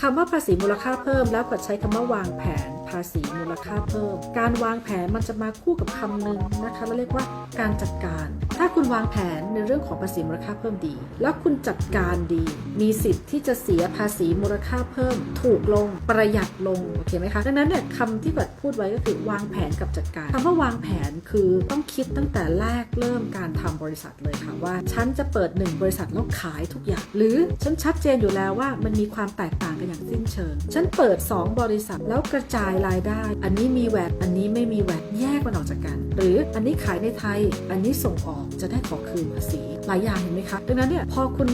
คำว่าภาษีมูลค่าเพิ่มแล้วก็ใช้คำว่าวางแผน ภาษีมูลค่าเพิ่ม การวางแผนมันจะมาคู่กับคำหนึ่งนะคะเราเรียกว่าการจัดการ ถ้าคุณวางแผนในเรื่องของภาษีมูลค่าเพิ่มดี แล้วคุณจัดการดี มีสิทธิ์ที่จะเสียภาษีมูลค่าเพิ่ม ถูกลงประหยัดลงโอเคไหมคะดังนั้นเนี่ยคำที่บัดพูดไว้ก็คือวางแผนกับจัดการคำว่าวางแผนคือต้องคิดตั้งแต่แรกเริ่มการทำบริษัทเลยค่ะว่าฉันจะเปิดหนึ่งบริษัทแล้วขายทุกอย่าง หรือฉันชัดเจนอยู่แล้วว่ามันมีความแตกต่างกันอย่างสิ้นเชิง ฉันเปิด 2 บริษัทแล้วกระจายรายได้ อันนี้มีแวดอันนี้ไม่มีแวดแยกมันออกจากกัน หรืออันนี้ขายในไทย อันนี้ส่งออกจะได้ขอคืนภาษีหลายอย่างเห็นไหมคะดังนั้นเนี่ยพอคุณ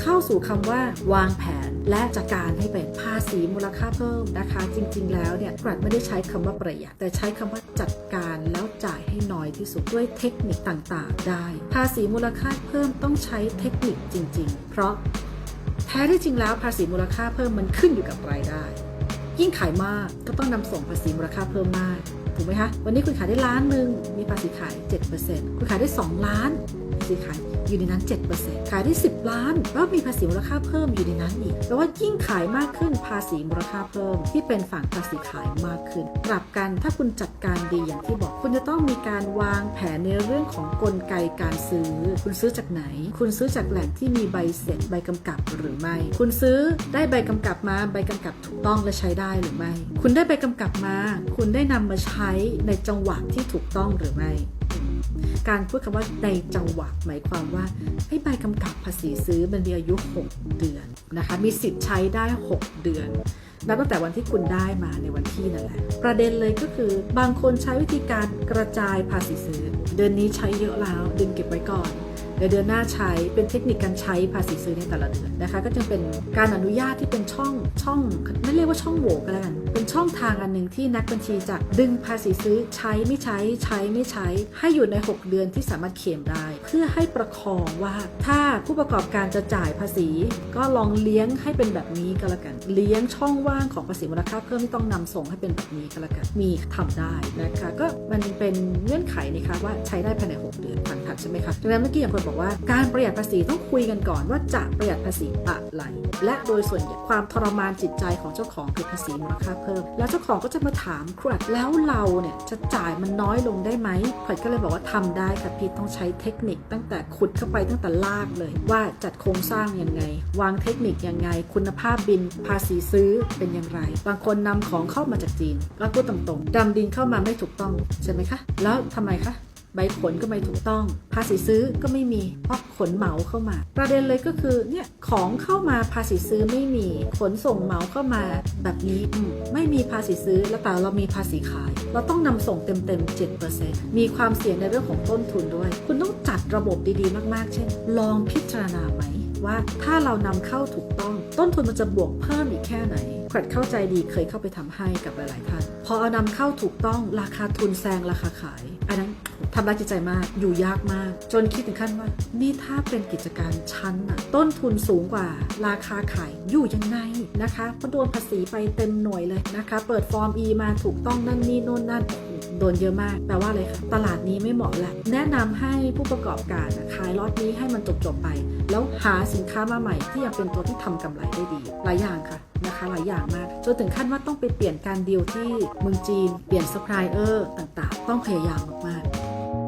เข้าสู่คำว่าวางแผนและจัดการให้เป็นภาษีมูลค่าเพิ่มนะคะ จริง ๆ แล้วเนี่ยกรัดไม่ได้ใช้คำว่าประหยัดแต่ใช้คำว่าจัดการแล้วจ่ายให้น้อยที่สุดด้วยเทคนิคต่างๆ ได้ ภาษีมูลค่าเพิ่มต้องใช้เทคนิคจริง ๆ เพราะแท้ที่จริงแล้วภาษีมูลค่าเพิ่มมันขึ้นอยู่กับรายได้ ยิ่งขายมากก็ต้องนำส่งภาษีมูลค่าเพิ่มมาก ถูกไหมคะ วันนี้คุณขายได้ล้านหนึ่งมีภาษีขาย 7%คุณขายได้ 2 ล้าน ภาษีขายอยู่ในนั้น 7%ขายได้ 10 ล้านแล้วมีภาษีมูลค่าเพิ่มอยู่ในนั้นอีกแปลว่ายิ่งขายมากขึ้นภาษีมูลค่าเพิ่ม ที่เป็นฝั่งภาษีขายมากขึ้น กลับกันถ้าคุณจัดการดีอย่างที่บอก คุณจะต้องมีการวางแผนในเรื่องของกลไกการซื้อ คุณซื้อจากไหน คุณซื้อจากแหล่งที่มีใบเสร็จใบกำกับหรือไม่ คุณซื้อได้ใบกำกับมาใบกำกับถูกต้องและใช้ได้หรือไม่ คุณได้ใบกำกับมา คุณได้นำมาใช้ในจังหวะที่ถูกต้องหรือไม่ การพูดคำว่าในจังหวะหมายความว่าให้ใบกำกับภาษีซื้อมันมีอายุ 6 เดือนนะคะมีสิทธิ์ใช้ได้ 6 เดือนนับตั้งแต่วันที่คุณได้มาในวันที่นั่นแหละ ประเด็นเลยก็คือบางคนใช้วิธีการกระจายภาษีซื้อ เดือนนี้ใช้เยอะแล้วดึงเก็บไว้ก่อน เดี๋ยวเดือนหน้าใช้เป็นเทคนิคการใช้ภาษีซื้อในแต่ละเดือนนะคะ ก็จึงเป็นการอนุญาตที่เป็นช่องช่องไม่เรียกว่าช่องโหว่ก็แล้วกันเป็นช่องทางอันหนึ่งที่นักบัญชีจะดึงภาษีซื้อใช้ไม่ใช้ใช้ไม่ใช้ ให้อยู่ใน 6 เดือนที่สามารถเคลมได้ เพื่อให้ประคองว่าถ้าผู้ประกอบการจะจ่ายภาษี ก็ลองเลี้ยงให้เป็นแบบนี้ก็แล้วกัน เลี้ยงช่องว่างของภาษีมูลค่าเพิ่มที่ต้องนำส่งให้เป็นแบบนี้ก็แล้วกันมีทำได้นะคะก็มันเป็นเงื่อนไขนะคะว่าใช้ได้ภายใน 6 เดือนผ่านผัดใช่ไหมคะดังนั้นเมื่อกี้อย่างคนบอกว่าการประหยัดภาษีต้องคุยกันก่อนว่าจะประหยัดภาษีอะไร และโดยส่วนใหญ่ความทรมานจิตใจของเจ้าของคือภาษีมูลค่าเพิ่ม แล้วเจ้าของก็จะมาถามครัดแล้วเราเนี่ยจะจ่ายมันน้อยลงได้ไหมขวัญก็เลยบอกว่าทำได้ค่ะพี่ต้องใช้เทคนิคตั้งแต่ขุดเข้าไปตั้งแต่ลากเลย ว่าจัดโครงสร้างยังไง วางเทคนิคยังไง คุณภาพบินภาษีซื้อเป็นอย่างไร บางคนนำของเข้ามาจากจีนแล้วพูดตรงๆดำดินเข้ามาไม่ถูกต้องใช่ไหมคะ แล้วทำไมคะ ใบขนก็ไม่ถูกต้อง ภาษีซื้อก็ไม่มี เพราะขนเหมาเข้ามา ประเด็นเลยก็คือเนี่ยของเข้ามาภาษีซื้อไม่มี ขนส่งเหมาเข้ามาแบบนี้ไม่มีภาษีซื้อแล้วแต่เรามีภาษีขาย เราต้องนำส่งเต็มๆ 7%มีความเสี่ยงในเรื่องของต้นทุนด้วย คุณต้องจัดระบบดีๆ มากๆ เช่น ลองพิจารณาไหมว่าถ้าเรานำเข้าถูกต้อง ต้นทุนมันจะบวกเพิ่มอีกแค่ไหนแครดเข้าใจดีเคยเข้าไปทำให้กับหลายๆท่านพอเอานำเข้าถูกต้องราคาทุนแซงราคาขาย อันนั้นำร้ายจิตใจมาก อยู่ยากมาก จนคิดถึงขั้นว่า นี่ถ้าเป็นกิจการชั้นอะต้นทุนสูงกว่า ราคาขายอยู่ยังไงนะคะเพราะโดนภาษีไปเต็มหน่วยเลยนะคะ เปิดฟอร์ม E มาถูกต้องนั่นนี่โน่นนั่น โดนเยอะมาก แปลว่าอะไรคะตลาดนี้ไม่เหมาะแหละแนะนำให้ผู้ประกอบการขายล็อตนี้ให้มันจบจบๆไป แล้วหาสินค้ามาใหม่ ที่ยังเป็นตัวที่ทำกำไรได้ดี หลายอย่างค่ะนะคะหลายอย่างมากจนถึงขั้นว่าต้องไปเปลี่ยนการดีลที่เมืองจีน เปลี่ยนซัพพลายเออร์ต่างๆ ต้องพยายามมากๆ